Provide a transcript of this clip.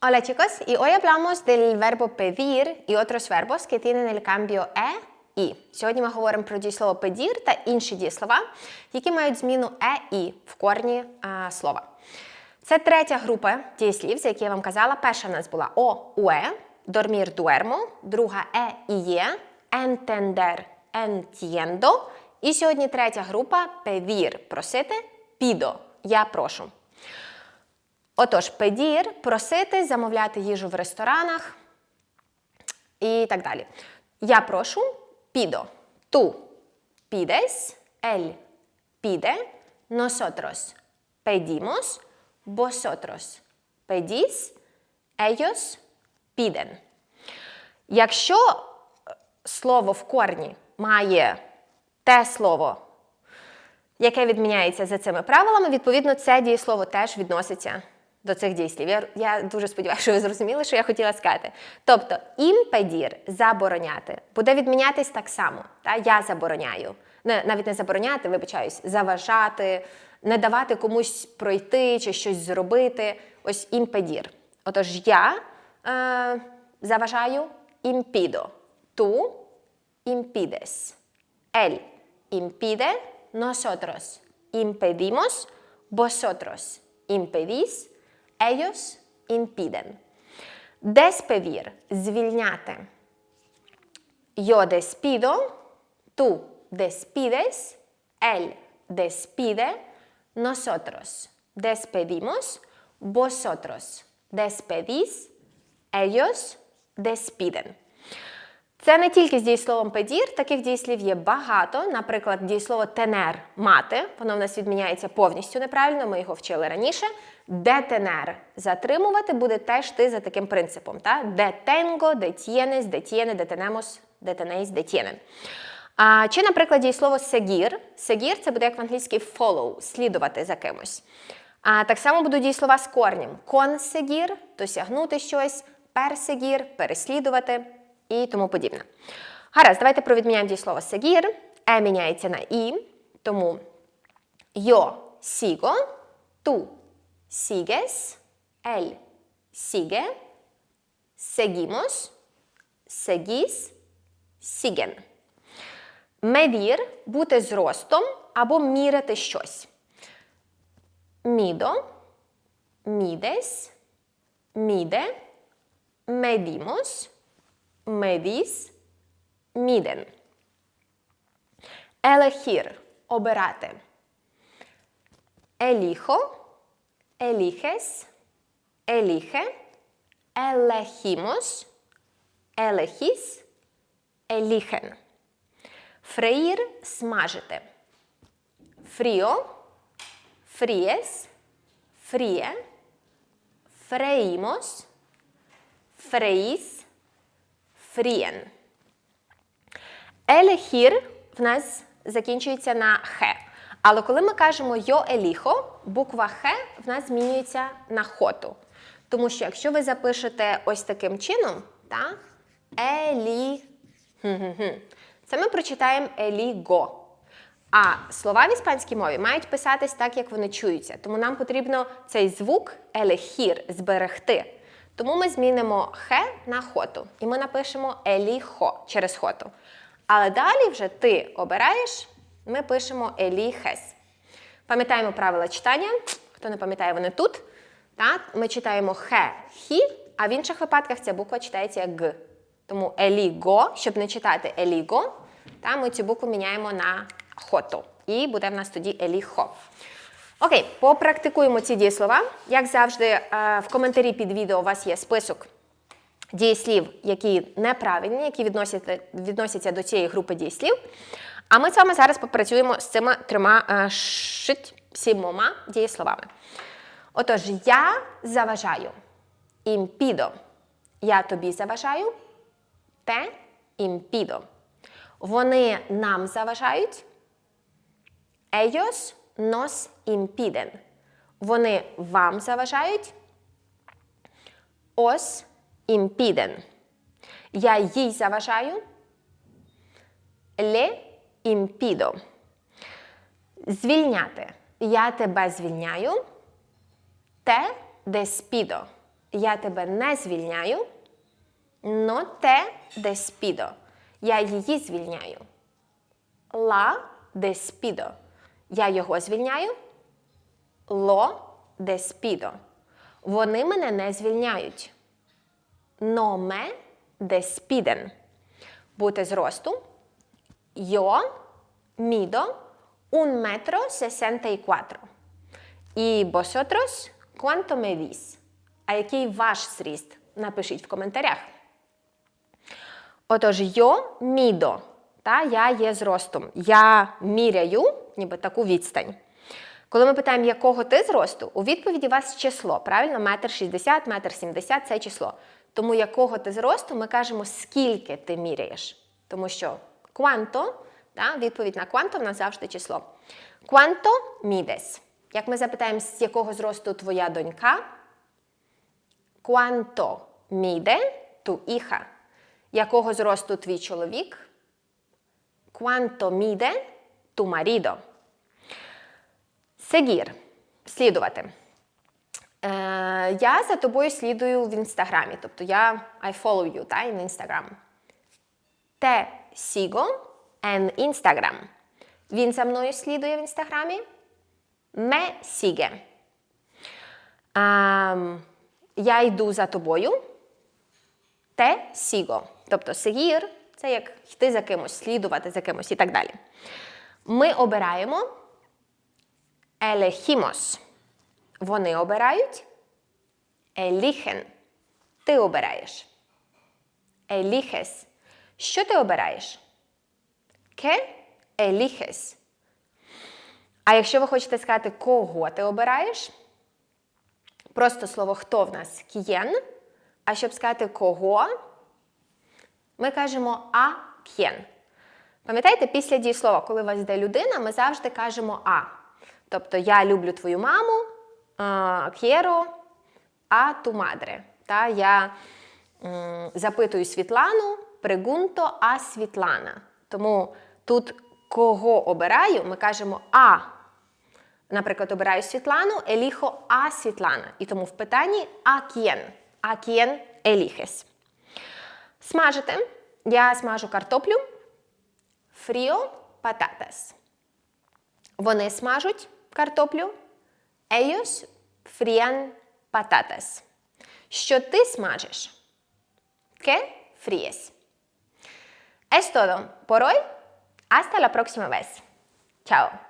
Hola chicos, y hoy hablamos del verbo pedir y otros verbos que tienen el cambio e і. Сьогодні ми говоримо про дієслово pedir та інші дієслова, які мають зміну е і в корні а, слова. Це третя група дієслів, за які я вам казала. Перша в нас була о, уе, dormir, duermo, друга е і є, entender, entiendo. І сьогодні третя група pedir, просити, pido, я прошу. Отож, pedir – просити, замовляти їжу в ресторанах і так далі. Я прошу, pido. Tú pides, él pide, nosotros pedimos, vosotros pedís, ellos piden. Якщо е, слово в корні має те слово, яке відміняється за цими правилами, відповідно, це дієслово теж відноситься до цих дієслів. Я, я дуже сподіваюся, що ви зрозуміли, що я хотіла сказати. Тобто, імпедір забороняти буде відмінятись так само. Та? Я забороняю. Не, навіть не забороняти, вибачаюсь, заважати, не давати комусь пройти чи щось зробити. Ось імпедір. Отож, я е, заважаю імпідо. Ту impides. Él impide, nosotros impedimos, vosotros impedís, ellos impiden. Despedir звільняти. Yo despido, tú despides, él despide, nosotros despedimos, vosotros despedís, ellos despiden. Це не тільки з дієсловом педір, таких дієслів є багато. Наприклад, дієслово тенер мати, воно в нас відміняється повністю неправильно, ми його вчили раніше. Детенер затримувати буде теж ти за таким принципом. Та? Детенго, детєнес, детєне, детенемос, детенейс, детєнен. А, Чи, наприклад, дієслово сегір. Сегір це буде як в англійській follow, слідувати за кимось. А так само будуть дієслова з корнем. Консегір досягнути щось, персегір переслідувати і тому подібне. Гаразд, давайте провідміняємо дієслово сегір. Е міняється на і, тому yo sigo, tú sigues, él sigue, seguimos, seguís, siguen. Медір бути зростом або міряти щось. Мідо, мідес, міде, медімос, медіс, міден. Елехір обирати. Еліхо, еліхес, еліхе, елехімос, елехіс, еліхен. Фреїр смажити. Фріо, фрієс, фріє, фреїмос, фреїс, фрієн. Елехір в нас закінчується на хе. Але коли ми кажемо йо еліхо, буква Х в нас змінюється на хоту. Тому що якщо ви запишете ось таким чином, та, елі. Це ми прочитаємо еліго. А слова в іспанській мові мають писатись так, як вони чуються. Тому нам потрібно цей звук елехір зберегти. Тому ми змінимо хе на хоту. І ми напишемо еліхо через хоту. Але далі вже ти обираєш, ми пишемо еліхес. Пам'ятаємо правила читання. Хто не пам'ятає, вони тут. Так? Ми читаємо хе, хі, а в інших випадках ця буква читається як г. Тому еліго, щоб не читати еліго, та ми цю букву міняємо на хоту. І буде в нас тоді еліхо. Окей, попрактикуємо ці дієслова. Як завжди, е, в коментарі під відео у вас є список дієслів, які неправильні, які відносяться, відносяться до цієї групи дієслів. А ми з вами зараз попрацюємо з цими трьома е, сімома дієсловами. Отож, я заважаю. Імпідо. Я тобі заважаю. Те імпідо. Вони нам заважають. Ellos nos impiden. Вони вам заважають. Os impiden. Я їй заважаю. Le impido. Звільняти. Я тебе звільняю. Те деспідо. Я тебе не звільняю. No te despido. Я її звільняю. La despido. Я його звільняю. Lo despido. Вони мене не звільняють. No me despiden. Бути зросту. Yo mido un y cuatro. І vosotros, cuánto medís? А який ваш зріст? Напишіть в коментарях. Отож, йо мідо. Та, я є зростом. Я міряю, ніби таку відстань. Коли ми питаємо, якого ти зросту, у відповіді у вас число, правильно? Метр 60, метр 70 це число. Тому якого ти зросту, ми кажемо, скільки ти міряєш. Тому що quanto, та, відповідь на quanto в нас завжди число. Quanto mides? Як ми запитаємо, з якого зросту твоя донька? Quanto mide tu hija? Якого зросту твій чоловік? Quanto mide tu marido? Seguir. Слідувати. Е, я за тобою слідую в інстаграмі. Тобто я I follow you, та, in Instagram. Te sigo en Instagram. Він за мною слідує в інстаграмі. Me sigue. Ем, я йду за тобою. Те сіго. Тобто seguir – це як йти за кимось, слідувати за кимось і так далі. Ми обираємо elegimos. Вони обирають. Eligen. Ти обираєш. Eliges. Що ти обираєш? ¿Qué eliges? А якщо ви хочете сказати, кого ти обираєш, просто слово хто в нас к'єн. А щоб сказати кого, ми кажемо а к'єн. Пам'ятаєте, після дієслова, коли у вас йде людина, ми завжди кажемо а. Тобто я люблю твою маму, к'єро, а ту мадре. Та я запитую Світлану, пригунто а Світлана. Тому тут кого обираю, ми кажемо а. Наприклад, обираю Світлану, еліхо а Світлана. І тому в питанні а к'єн. А к'єн еліхес. Смажити. Я смажу картоплю. Фріо пататас. Вони смажуть картоплю. Ellos frían patatas. Що ти смажиш? ¿Qué fríes? Es todo por hoy. Hasta la próxima vez. Chao.